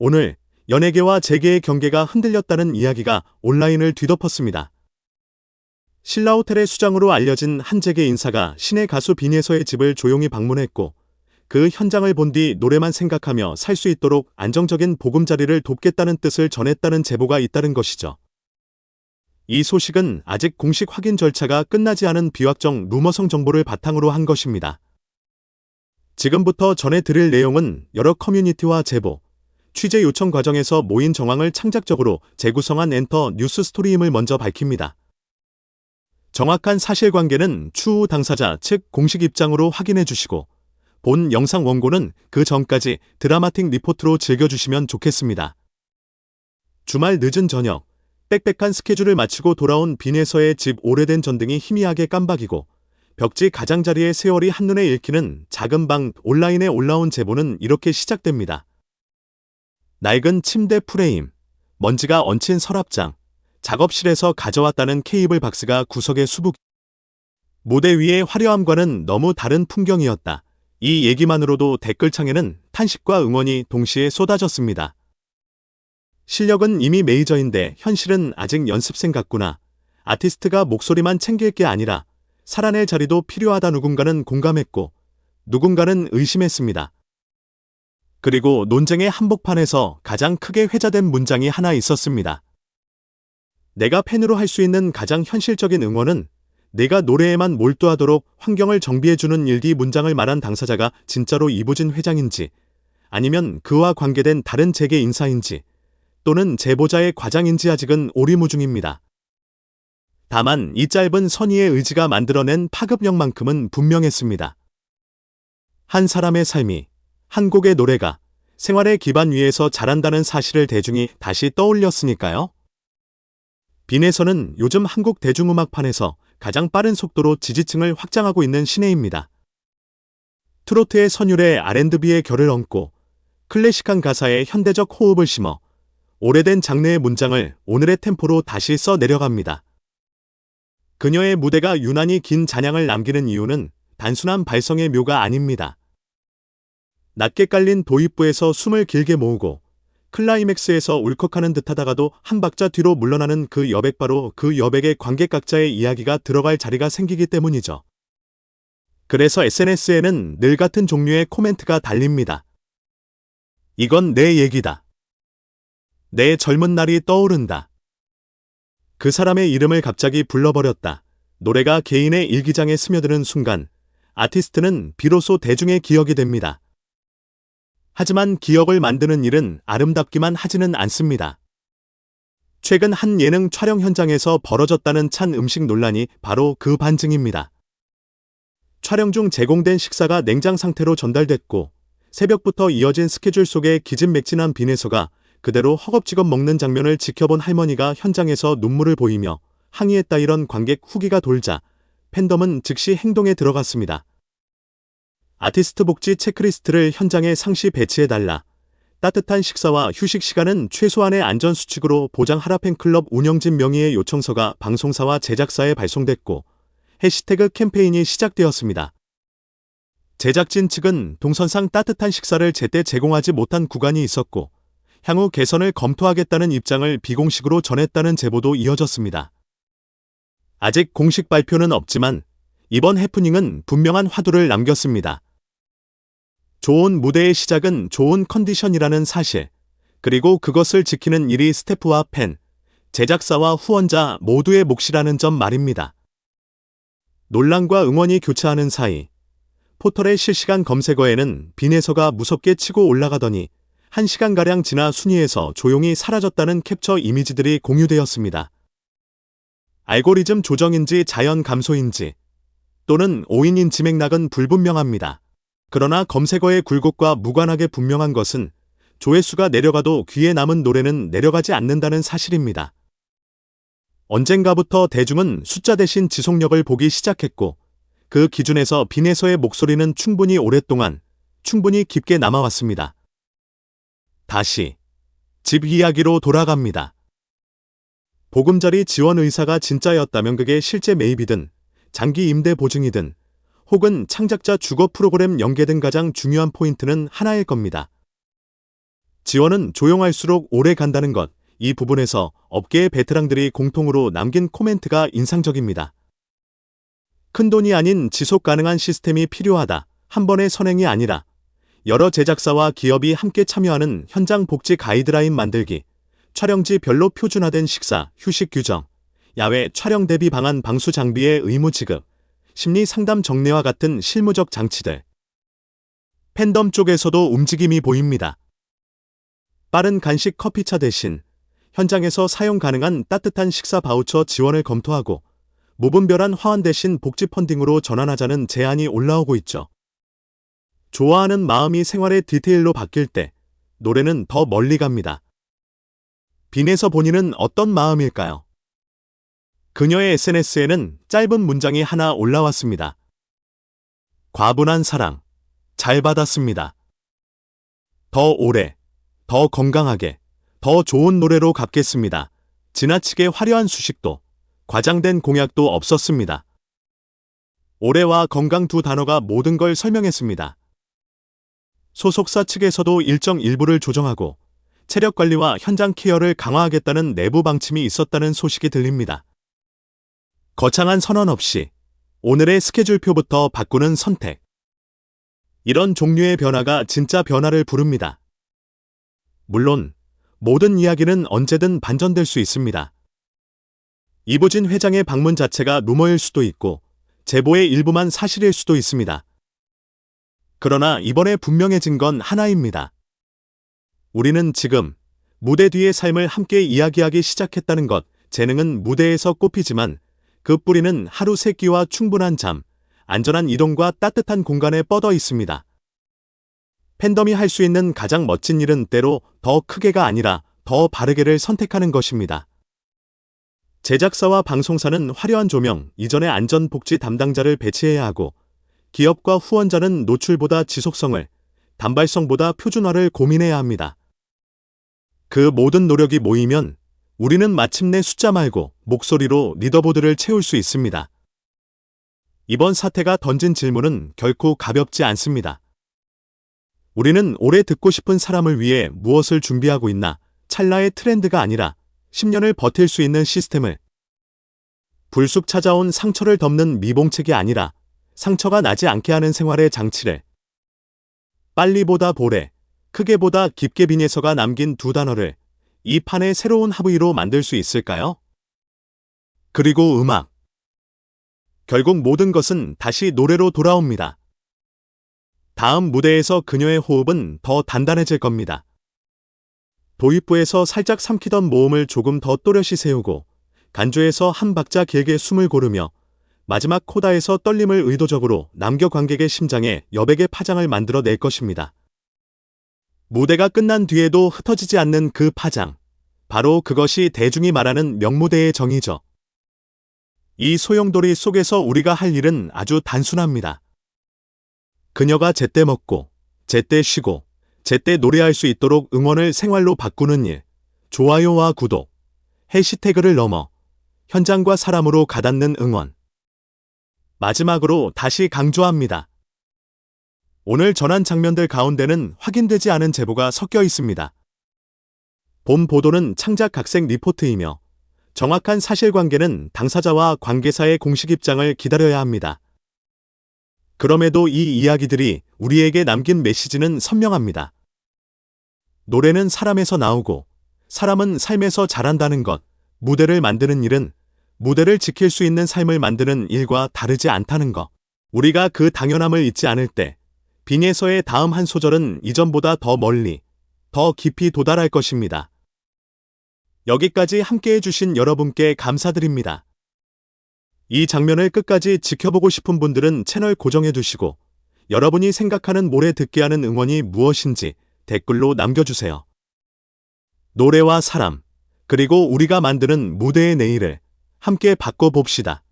오늘 연예계와 재계의 경계가 흔들렸다는 이야기가 온라인을 뒤덮었습니다. 신라호텔의 수장으로 알려진 한 재계 인사가 신의 가수 빈예서의 집을 조용히 방문했고 그 현장을 본 뒤 노래만 생각하며 살 수 있도록 안정적인 보금자리를 돕겠다는 뜻을 전했다는 제보가 잇따른 것이죠. 이 소식은 아직 공식 확인 절차가 끝나지 않은 비확정 루머성 정보를 바탕으로 한 것입니다. 지금부터 전해드릴 내용은 여러 커뮤니티와 제보, 취재 요청 과정에서 모인 정황을 창작적으로 재구성한 엔터 뉴스 스토리임을 먼저 밝힙니다. 정확한 사실관계는 추후 당사자 측 공식 입장으로 확인해 주시고 본 영상 원고는 그 전까지 드라마틱 리포트로 즐겨주시면 좋겠습니다. 주말 늦은 저녁, 빽빽한 스케줄을 마치고 돌아온 빈에서의 집 오래된 전등이 희미하게 깜박이고 벽지 가장자리에 세월이 한눈에 읽히는 작은 방 온라인에 올라온 제보는 이렇게 시작됩니다. 낡은 침대 프레임, 먼지가 얹힌 서랍장, 작업실에서 가져왔다는 케이블 박스가 구석에 수북. 무대 위의 화려함과는 너무 다른 풍경이었다. 이 얘기만으로도 댓글창에는 탄식과 응원이 동시에 쏟아졌습니다. 실력은 이미 메이저인데 현실은 아직 연습생 같구나. 아티스트가 목소리만 챙길 게 아니라 살아낼 자리도 필요하다 누군가는 공감했고 누군가는 의심했습니다. 그리고 논쟁의 한복판에서 가장 크게 회자된 문장이 하나 있었습니다. 내가 팬으로 할 수 있는 가장 현실적인 응원은 내가 노래에만 몰두하도록 환경을 정비해주는 일기 문장을 말한 당사자가 진짜로 이보진 회장인지 아니면 그와 관계된 다른 재계 인사인지 또는 제보자의 과장인지 아직은 오리무중입니다. 다만 이 짧은 선의의 의지가 만들어낸 파급력만큼은 분명했습니다. 한 사람의 삶이 한 곡의 노래가 생활의 기반 위에서 자란다는 사실을 대중이 다시 떠올렸으니까요. 빈에서는 요즘 한국 대중음악판에서 가장 빠른 속도로 지지층을 확장하고 있는 신예입니다. 트로트의 선율에 R&B의 결을 얹고 클래식한 가사에 현대적 호흡을 심어 오래된 장르의 문장을 오늘의 템포로 다시 써 내려갑니다. 그녀의 무대가 유난히 긴 잔향을 남기는 이유는 단순한 발성의 묘가 아닙니다. 낮게 깔린 도입부에서 숨을 길게 모으고 클라이맥스에서 울컥하는 듯하다가도 한 박자 뒤로 물러나는 그 여백 바로 그 여백의 관객 각자의 이야기가 들어갈 자리가 생기기 때문이죠. 그래서 SNS에는 늘 같은 종류의 코멘트가 달립니다. 이건 내 얘기다. 내 젊은 날이 떠오른다. 그 사람의 이름을 갑자기 불러버렸다. 노래가 개인의 일기장에 스며드는 순간 아티스트는 비로소 대중의 기억이 됩니다. 하지만 기억을 만드는 일은 아름답기만 하지는 않습니다. 최근 한 예능 촬영 현장에서 벌어졌다는 찬 음식 논란이 바로 그 반증입니다. 촬영 중 제공된 식사가 냉장 상태로 전달됐고 새벽부터 이어진 스케줄 속에 기진맥진한 빈에서가 그대로 허겁지겁 먹는 장면을 지켜본 할머니가 현장에서 눈물을 보이며 항의했다 이런 관객 후기가 돌자 팬덤은 즉시 행동에 들어갔습니다. 아티스트 복지 체크리스트를 현장에 상시 배치해달라. 따뜻한 식사와 휴식 시간은 최소한의 안전수칙으로 보장하라 팬클럽 운영진 명의의 요청서가 방송사와 제작사에 발송됐고 해시태그 캠페인이 시작되었습니다. 제작진 측은 동선상 따뜻한 식사를 제때 제공하지 못한 구간이 있었고 향후 개선을 검토하겠다는 입장을 비공식으로 전했다는 제보도 이어졌습니다. 아직 공식 발표는 없지만 이번 해프닝은 분명한 화두를 남겼습니다. 좋은 무대의 시작은 좋은 컨디션이라는 사실, 그리고 그것을 지키는 일이 스태프와 팬, 제작사와 후원자 모두의 몫이라는 점 말입니다. 논란과 응원이 교차하는 사이, 포털의 실시간 검색어에는 빈에서가 무섭게 치고 올라가더니 1시간가량 지나 순위에서 조용히 사라졌다는 캡처 이미지들이 공유되었습니다. 알고리즘 조정인지 자연 감소인지 또는 오인인 지 맥락은 불분명합니다. 그러나 검색어의 굴곡과 무관하게 분명한 것은 조회수가 내려가도 귀에 남은 노래는 내려가지 않는다는 사실입니다. 언젠가부터 대중은 숫자 대신 지속력을 보기 시작했고 그 기준에서 빈에서의 목소리는 충분히 오랫동안 충분히 깊게 남아왔습니다. 다시 집 이야기로 돌아갑니다. 보금자리 지원 의사가 진짜였다면 그게 실제 매입이든 장기 임대 보증이든 혹은 창작자 주거 프로그램 연계 등 가장 중요한 포인트는 하나일 겁니다. 지원은 조용할수록 오래 간다는 것. 이 부분에서 업계의 베테랑들이 공통으로 남긴 코멘트가 인상적입니다. 큰 돈이 아닌 지속 가능한 시스템이 필요하다. 한 번의 선행이 아니라 여러 제작사와 기업이 함께 참여하는 현장 복지 가이드라인 만들기, 촬영지 별로 표준화된 식사, 휴식 규정, 야외 촬영 대비 방안 방수 장비의 의무 지급, 심리 상담 정례와 같은 실무적 장치들. 팬덤 쪽에서도 움직임이 보입니다. 빠른 간식 커피차 대신 현장에서 사용 가능한 따뜻한 식사 바우처 지원을 검토하고 무분별한 화환 대신 복지 펀딩으로 전환하자는 제안이 올라오고 있죠. 좋아하는 마음이 생활의 디테일로 바뀔 때 노래는 더 멀리 갑니다. 빈에서 본인은 어떤 마음일까요? 그녀의 SNS에는 짧은 문장이 하나 올라왔습니다. 과분한 사랑, 잘 받았습니다. 더 오래, 더 건강하게, 더 좋은 노래로 갚겠습니다. 지나치게 화려한 수식도, 과장된 공약도 없었습니다. 오래와 건강 두 단어가 모든 걸 설명했습니다. 소속사 측에서도 일정 일부를 조정하고 체력 관리와 현장 케어를 강화하겠다는 내부 방침이 있었다는 소식이 들립니다. 거창한 선언 없이 오늘의 스케줄표부터 바꾸는 선택. 이런 종류의 변화가 진짜 변화를 부릅니다. 물론 모든 이야기는 언제든 반전될 수 있습니다. 이보진 회장의 방문 자체가 루머일 수도 있고 제보의 일부만 사실일 수도 있습니다. 그러나 이번에 분명해진 건 하나입니다. 우리는 지금 무대 뒤의 삶을 함께 이야기하기 시작했다는 것, 재능은 무대에서 꼽히지만 그 뿌리는 하루 세 끼와 충분한 잠, 안전한 이동과 따뜻한 공간에 뻗어 있습니다. 팬덤이 할 수 있는 가장 멋진 일은 때로 더 크게가 아니라 더 바르게를 선택하는 것입니다. 제작사와 방송사는 화려한 조명, 이전의 안전복지 담당자를 배치해야 하고 기업과 후원자는 노출보다 지속성을, 단발성보다 표준화를 고민해야 합니다. 그 모든 노력이 모이면 우리는 마침내 숫자 말고 목소리로 리더보드를 채울 수 있습니다. 이번 사태가 던진 질문은 결코 가볍지 않습니다. 우리는 오래 듣고 싶은 사람을 위해 무엇을 준비하고 있나? 찰나의 트렌드가 아니라 10년을 버틸 수 있는 시스템을. 불쑥 찾아온 상처를 덮는 미봉책이 아니라 상처가 나지 않게 하는 생활의 장치를. 빨리보다 보래, 크게보다 깊게 빈에서가 남긴 두 단어를 이 판의 새로운 합의로 만들 수 있을까요? 그리고 음악. 결국 모든 것은 다시 노래로 돌아옵니다. 다음 무대에서 그녀의 호흡은 더 단단해질 겁니다. 도입부에서 살짝 삼키던 모음을 조금 더 또렷이 세우고 간주에서 한 박자 길게 숨을 고르며 마지막 코다에서 떨림을 의도적으로 남겨 관객의 심장에 여백의 파장을 만들어 낼 것입니다. 무대가 끝난 뒤에도 흩어지지 않는 그 파장. 바로 그것이 대중이 말하는 명무대의 정의죠. 이 소용돌이 속에서 우리가 할 일은 아주 단순합니다. 그녀가 제때 먹고, 제때 쉬고, 제때 노래할 수 있도록 응원을 생활로 바꾸는 일, 좋아요와 구독, 해시태그를 넘어 현장과 사람으로 가닿는 응원. 마지막으로 다시 강조합니다. 오늘 전한 장면들 가운데는 확인되지 않은 제보가 섞여 있습니다. 본 보도는 창작 각색 리포트이며 정확한 사실관계는 당사자와 관계사의 공식 입장을 기다려야 합니다. 그럼에도 이 이야기들이 우리에게 남긴 메시지는 선명합니다. 노래는 사람에서 나오고 사람은 삶에서 자란다는 것, 무대를 만드는 일은 무대를 지킬 수 있는 삶을 만드는 일과 다르지 않다는 것. 우리가 그 당연함을 잊지 않을 때 빙에서의 다음 한 소절은 이전보다 더 멀리, 더 깊이 도달할 것입니다. 여기까지 함께 해 주신 여러분께 감사드립니다. 이 장면을 끝까지 지켜보고 싶은 분들은 채널 고정해 두시고 여러분이 생각하는 모레 듣게 하는 응원이 무엇인지 댓글로 남겨주세요. 노래와 사람, 그리고 우리가 만드는 무대의 내일을 함께 바꿔봅시다.